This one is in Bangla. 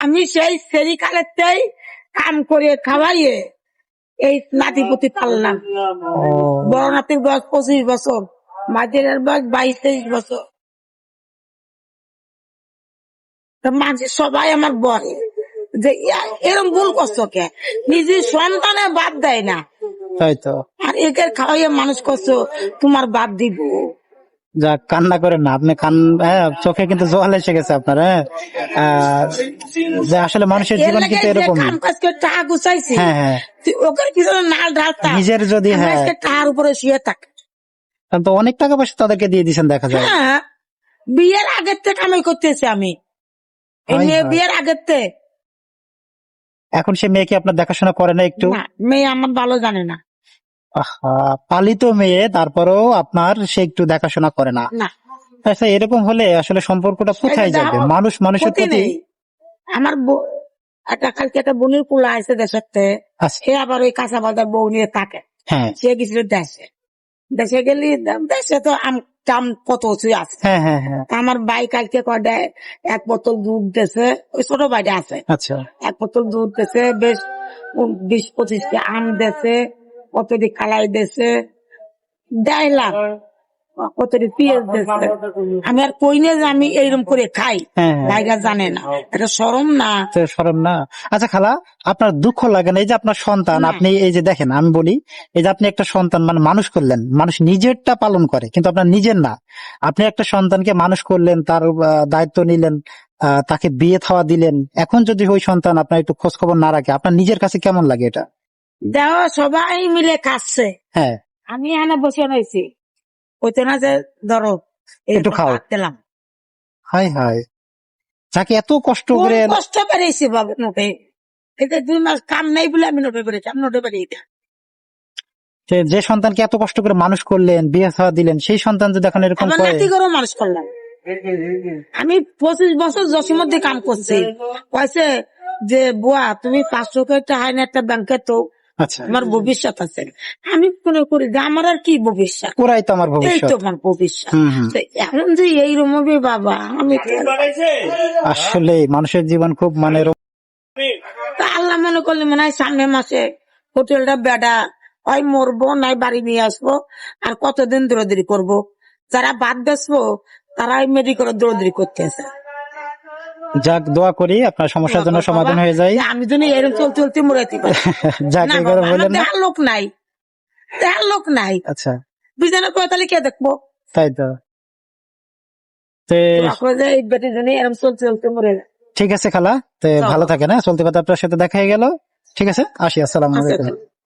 আমি সেই সেরিকালেতেই কাম করে খাওয়াইয়ে এই নাতিপুতি পারলাম ও। বড় নাতির বয়স পঁচিশ বছর মাঝের বয়স বাইশ তেইশ বছর। মাঝে সবাই আমার বলে যে এরম ভুল করছ কে? নিজের সন্তানে বাদ দেয় না। তাই তো। আর একে খাওয়াইয়ে মানুষ করছ তোমার বাদ দিব। যা কান্না করেন না। আপনি কান হ্যাঁ চোখে কিন্তু জল এসে গেছে আপনার হ্যাঁ। যে আসলে মানুষের জীবন কিন্তু এরকম হ্যাঁ হ্যাঁ। নিজের যদি হ্যাঁ। টাকার উপরে শুয়ে থাক। তো অনেক টাকা পয়সা তাদেরকে দিয়ে দিয়েছেন দেখা যায়। হ্যাঁ বিয়ের আগের থেকে কামাই করতেছি আমি। বিয়ের আগের থেকে এখন সে মেয়েকে আপনার দেখাশোনা করে না একটু? মেয়ে আমার ভালো জানে না। আহা, পালিত মেয়ে তারপরেও আপনার সে একটু দেখাশোনা করে না। না। আচ্ছা এরকম হলে আসলে সম্পর্কটা কোথায় যাবে? মানুষ মানুষের ক্ষতি প্রতি নেই। আমার বউ- একটা কালকে একটা বোনের কুলা আছে দেশের থেকে আচ্ছা, সে আবার ওই কাঁচা বাজার বউ নিয়ে থাকে। হ্যাঁ। সে গেছিল দেশে। দেশে গেলি দেশে তো আম টাম কত কিছু আছে হ্যাঁ হ্যাঁ হ্যাঁ। তা আমার ভাই কালকে কয়টা এক বোতল দুধ দেছে ওই ছোট ভাইটা আছে। আচ্ছা। এক বোতল দুধ দেশে বেশ উম বিশ পঁচিশটা আম দেছে কতটি কালাই দেছে? দেড় লাখ। কতটি পেঁয়াজ দেছে? আমি আর কই না যে আমি এইরকম করে খাই। হ্যাঁ হ্যাঁ। ভাইরা জানে না। এটা সরম না। সরম না। আচ্ছা খালা আপনার দুঃখ লাগে না? এই যে আপনার সন্তান আপনি এই যে দেখেন আমি বলি এই যে আপনি একটা সন্তান মানে মানুষ করলেন মানুষ নিজেরটা পালন করে কিন্তু আপনার নিজের না। আপনি একটা সন্তানকে মানুষ করলেন তার দায়িত্ব নিলেন আহ, তাকে বিয়ে থাওয়া দিলেন। এখন যদি ওই সন্তান আপনার একটু খোঁজ খবর না রাখে আপনার নিজের কাছে কেমন লাগে এটা? দেহ সবাই মিলে কাটছে। হ্যাঁ। আমি এখানে বসে রয়েছি। ওইতে না যে ধরো একটু খাও। দিলাম। হাই হাই। যাকে এত কষ্ট করে কষ্ট পেরেছি বাবা নোটে। এটা দুই মাস কাম নেই বলে আমি নোটে পেরেছি আমি নোটে পেরেছি যে- যে সন্তানকে এত কষ্ট করে মানুষ করলেন বিয়ে থাওয়া দিলেন সেই সন্তান যদি এখন এরকম করে নাতি করে মানুষ করলাম। আমি পঁচিশ বছর যশোর মধ্যে কাম করছি। কয়েছে যে বুয়া তুমি পাঁচশো টাকা একটা ব্যাংকে তো আমার ভবিষ্যৎ আছে। আমি মনে করি যে আমার আর কি ভবিষ্যৎ? ওরাই তো আমার এই ভবিষ্যৎ। তো আমার ভবিষ্যৎ। তো এখন যে এই রমবে বাবা আমি আসলে মানুষের জীবন খুব মানে তো আল্লাহ মনে করলে মনে হয় সামনে মাসে হোটেলটা বেডা হয় মরবো নাই বাড়ি নিয়ে আসব আর কতদিন দৌড়াদৌড়ি করব? যারা বাদ বেসবো তারাই মেডিকেল দৌড়াদৌড়ি করতে আছে যাক দোয়া করি আপনার সমস্যার জন্য সমাধান হয়ে যায়। আমি যদি এরকম চলতে চলতে মরাইতে পারি। যাক না এগুলো বাবা, আমার বললেন না। লোক নাই। দেখার লোক নাই। আচ্ছা। বিজনে কয় তাহলে কে দেখব? তাই তো। ঠিক আছে খালা। তে ভালো থাকে না চলতে কথা আপনার সাথে দেখা হয়ে গেল। ঠিক আছে? আসি আসসালামু আচ্ছা, আলাইকুম। আচ্ছা।